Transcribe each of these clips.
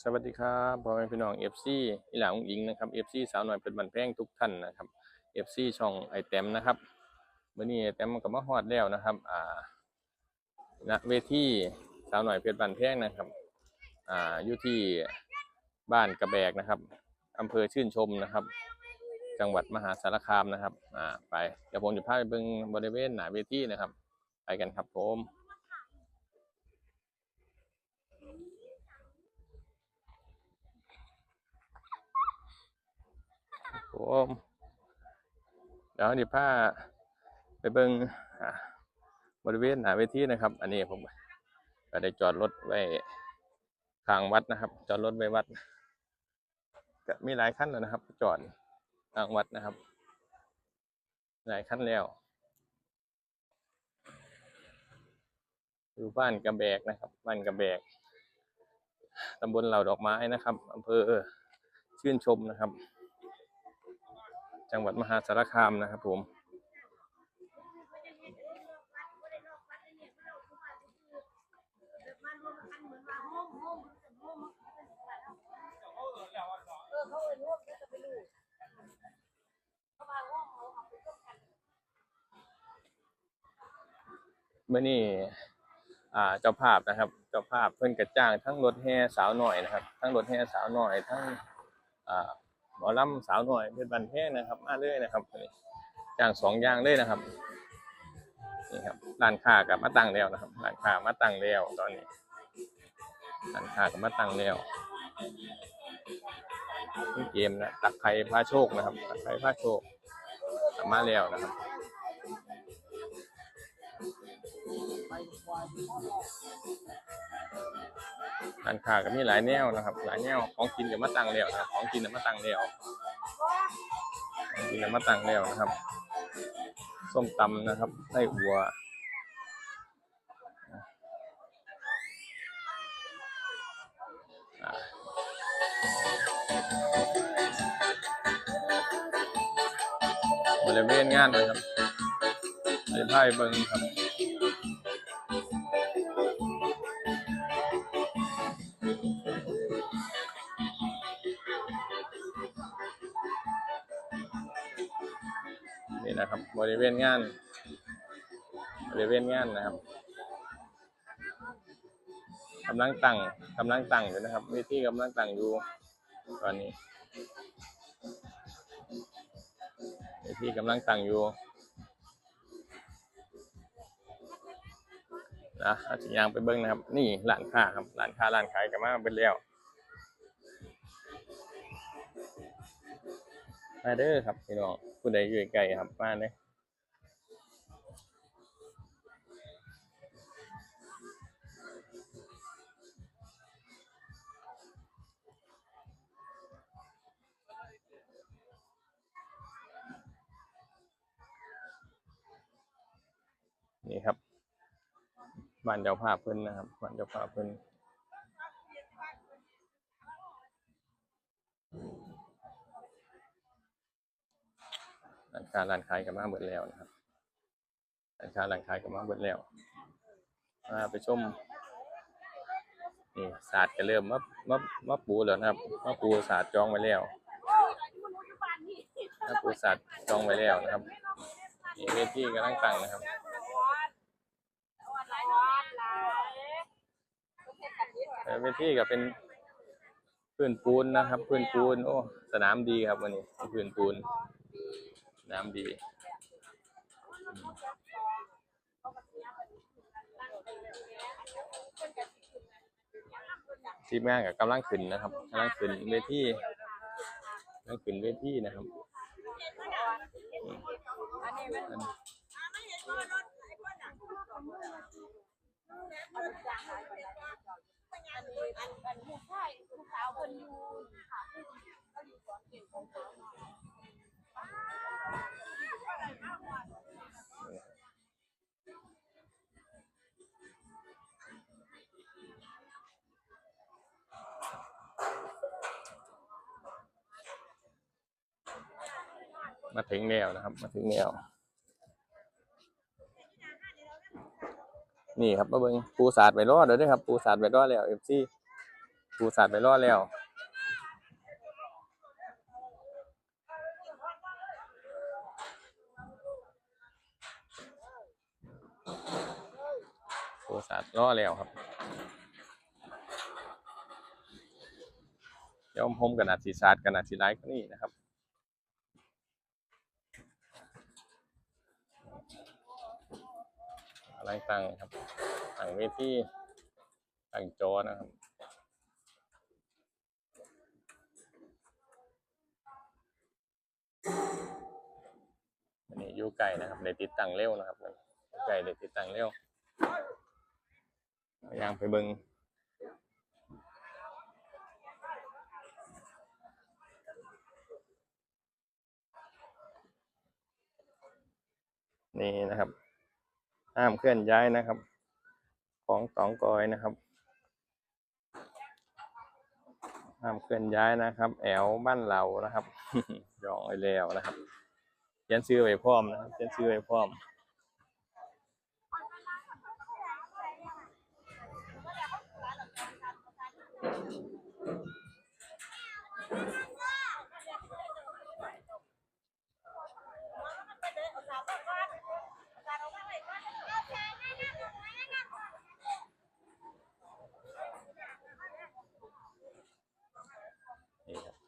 สวัสดีครับพ่อแม่พี่น้อง FC อีหลาองอิงนะครับ FC สาวหน่อยเป็นบันแพงทุกท่านนะครับ FC ช่องไอเต็มนะครับวันนี้ไอเต็มก็มาฮอดแล้วนะครับอ่าณเวทีสาวหน่อยเพชรบันแพงนะครับอ่าอยู่ที่บ้านกระแบกนะครับอำเภอชื่นชมนะครับ จังหวัดมหาสารคามนะครับอ่าไปเดี๋ยวผมจะพาไปเบิ่งบริเวณหน้าเวทีนะครับ ไปกันครับผม ผมเดี๋ยวนี่ผ้าไปเบิ่งบริเวณหน้าเวทีนะครับ อันนี้ผมก็ได้จอดรถไว้ข้างวัดนะครับ จอดรถไว้วัดก็มีหลายคันแล้วนะครับ จอดข้างวัดนะครับ หลายคันแล้วอยู่บ้านกระแบกนะครับ บ้านกระแบกตำบลเหล่าดอกไม้นะครับอำเภอชื่นชมนะครับ จังหวัดมหาสารคามนะครับผม เมื่อนี้อ่าเจ้าภาพนะครับ เจ้าภาพเพิ่อนกระจ้างทั้งรถแห่สาวหน่อยนะครับ ทั้งรถแห่สาวหน่อยทั้งอ่า หมอลำสาวหน่อยเป็นบันแพงนะครับ มาเลยนะครับนี่างสองอย่างเลยนะครับนี่ครับร้านค้ากับมาตั้งแล้วนะครับร้านค้ามาตั้งแล้วตอนนี้ร้านค้ากับมาตั้งแล้วนี่เกมนะตักไข่พาโชคนะครับตักไข่พาโชคกลับมาแล้วนะครับ ร้านค้าก็มีหลายแนวนะครับ หลายแนวของกินก็มาตั้งแล้วนะครับ ของกินก็มาตั้งแล้วของกินก็มาตั้งแล้วนะครับ ส้มตำนะครับไส้อัวบริเวณงานนะครับไปไพ่เบิ้งครับ นี่นะครับ บริเวณงาน บริเวณงานนะครับกำลังตั้งกำลังตั้งอยู่นะครับเวทีกำลังตั้งอยู่ตอนนี้เวทีกำลังตั้งอยู่นะเอาสิยางไปเบิ้งนะครับ นี่ร้านค้าครับร้านค้าร้านขายกันมาเป็นแล้วมาเด้อครับพี่น้อง ผู้ใดอยู่ไกลครับมาเด้นี่ครับบ้านเจ้าภาพเพิ่นนะครับบ้านเจ้าภาพเพิ่นร้าน ค้าร้านขายกันมาเบิดแล้วนะครับร้านค้าร้านขายกันมาเบิดแล้วมาไปชมนี่ศาสตร์ก็เริ่มมามามาปูแล้วนะครับมาปูศาสตร์จองไว้แล้วมาปูศาสตร์จองไว้แล้วนะครับนี่เวทีกำลังตั้งนะครับเวทีก็เป็นพื้นปูนนะครับพื้นปูนโอ้สนามดีครับวันนี้พื้นปูน นามดีทีมงานกับกำลังขึ้นนะครับกำลังขึ้นเวทีกำลังขึ้นเวทีนะครับอืม มาถึงแล้วนะครับ มาถึงแล้วนี่ครับมาเบิ่งปูสาดไปรอดเลยนะครับ ปูสาดไปรอดแล้วเอฟซีปูสัตว์ไปรอดแล้วปูสัตว์รอดแล้วครับเดี๋ยวผมกันอาจสีสัตว์กันอาจสีไลค์ก็นี่นะครับ ตั้งๆครับตั้งเวทีตั้งจอนะครับอันนี้ยูไกลนะครับได้ติดตั้งเร็วนะครับยู่ไกลได้ติดตั้งเร็วยางไปเบิงนี่นะครับ ห้ามเคลื่อนย้ายนะครับ ของสองกอยนะครับ ห้ามเคลื่อนย้ายนะครับ แอวบ้านเรานะครับยองไว้แล้วนะครับเขียนซื้อไว้พร้อมนะครับเขียนซื้อไว้พร้อม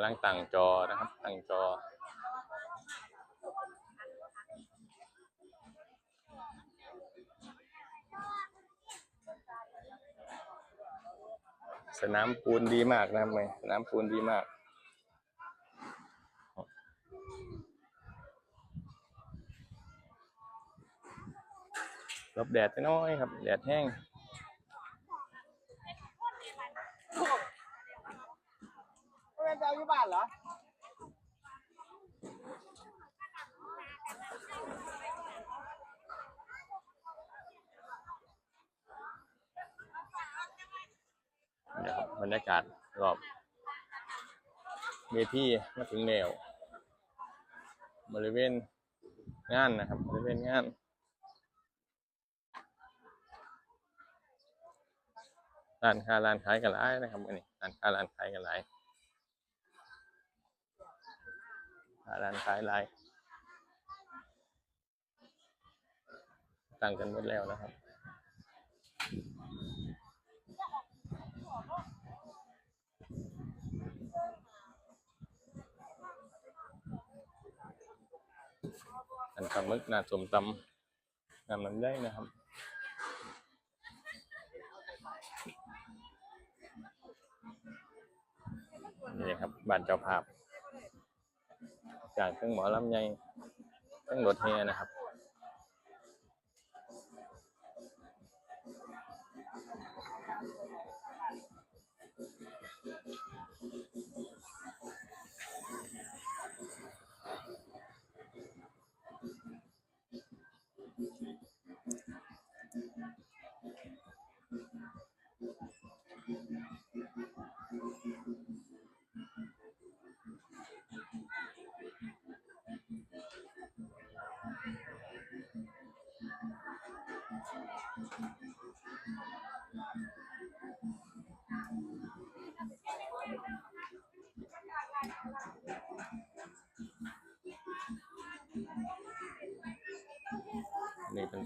ำลังตั้งจอนะครับ ตั้งจอ สนามปูนดีมากนะครับเลยสนามปูนดีมากหลบแดดไปน้อยครับ แดดแห้ง เป็นจ้าอยู่บ้านเหรอเดี๋ยครับบรรยากาศรอบเวทีมาถึงแล้วบริเวณงานนะครับบริเวณงานร้านค้าร้านขายกันหลายนะครับอันนี้ร้านค้าร้านขายกันหลายค้า ร้านขายหลายตั้งกันหมดแล้วนะครับอันปลาหมึกหน้าสมตำน้ำน้ำได้นะครับนี่ครับบ้านเจ้าภาพ จากเครื่องหมอลำไยเครื่องรถเฮียนะครับ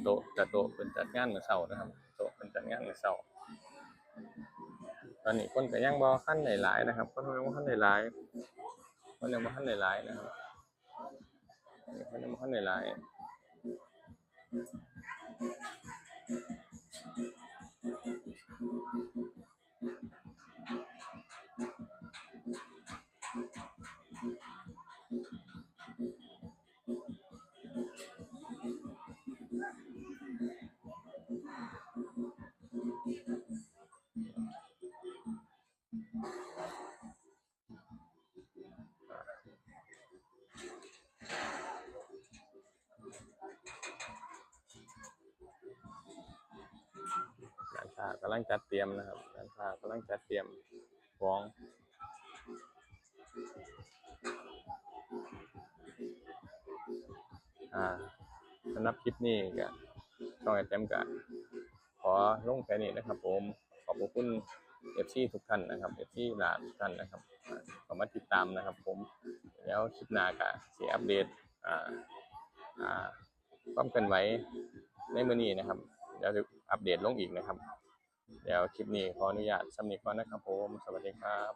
โตะจัดโตะเป็นจัดงานเหมือเสานะครับโตะเป็นจัดงานเหมือเสาตอนนี้คนก็ยังบ่ขั้นหลายๆนะครับคนยังบอขั้นหลายๆคนยังบ่ขั้นหลายๆนะครับคนยังบ่ขั้นหลายๆากำลังจัดเตรียมนะครับร้านค้ากำลังจัดเตรียมของอ่าสำหรับคลิปนี้ก็ช่องไอเต็มกันขอลงแค่นี้นะครับ ผมขอบคุณเอฟซีทุกท่านนะครับเอฟซีหลานทุกท่านนะครับขอมาติดตามนะครับ ผมแล้วคลิปหน้าก็เสียอัปเดตอ่าอ่าความเคลื่อนไหวในมือนี้นะครับเดี๋ยวจะอัปเดตลงอีกนะครับ เดี๋ยวคลิปนี้ขออนุญาตสำนีก่อนนะครับผม สวัสดีครับ